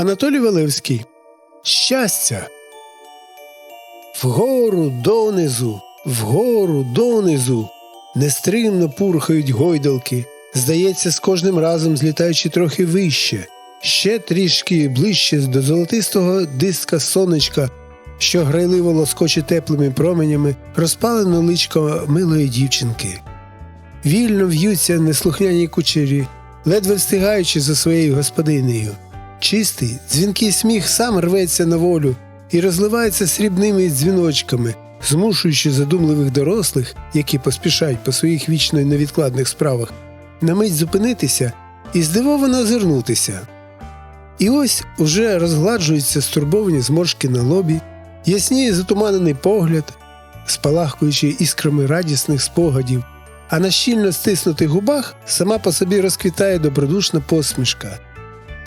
Анатолій Валевський. Щастя. Вгору донизу, вгору донизу. Нестримно пурхають гойдалки. Здається, з кожним разом злітаючи трохи вище, ще трішки ближче до золотистого диска сонечка, що грайливо лоскоче теплими променями, розпалено личко милої дівчинки. Вільно в'ються неслухняні кучері, ледве встигаючи за своєю господинею. Чистий, дзвінкий сміх сам рветься на волю і розливається срібними дзвіночками, змушуючи задумливих дорослих, які поспішають по своїх вічно невідкладних справах, на мить зупинитися і здивовано озирнутися. І ось уже розгладжуються стурбовані зморшки на лобі, ясніє затуманений погляд, спалахкуючи іскрами радісних спогадів, а на щільно стиснутих губах сама по собі розквітає добродушна посмішка.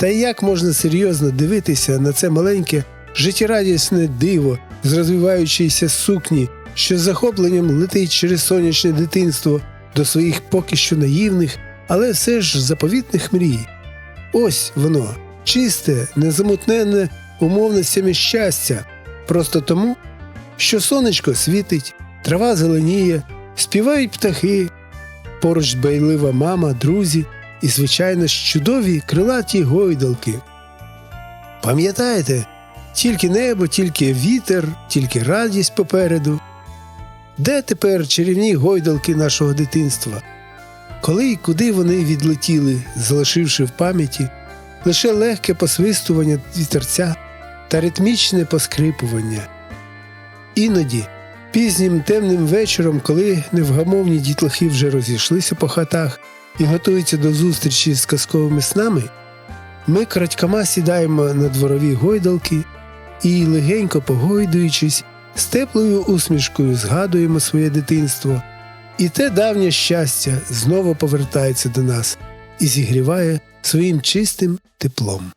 Та як можна серйозно дивитися на це маленьке, життєрадісне диво з розвиваючоїся сукні, що з захопленням летить через сонячне дитинство до своїх поки що наївних, але все ж заповітних мрій. Ось воно, чисте, незамутнене умовностями щастя, просто тому, що сонечко світить, трава зеленіє, співають птахи, поруч дбайлива мама, друзі і, звичайно, ж чудові крилаті гойдалки. Пам'ятаєте, тільки небо, тільки вітер, тільки радість попереду. Де тепер чарівні гойдалки нашого дитинства? Коли і куди вони відлетіли, залишивши в пам'яті лише легке посвистування вітерця та ритмічне поскрипування. Іноді, пізнім темним вечором, коли невгамовні дітлахи вже розійшлися по хатах і готується до зустрічі з казковими снами, ми крадькома сідаємо на дворові гойдалки і, легенько погойдуючись, з теплою усмішкою згадуємо своє дитинство, і те давнє щастя знову повертається до нас і зігріває своїм чистим теплом.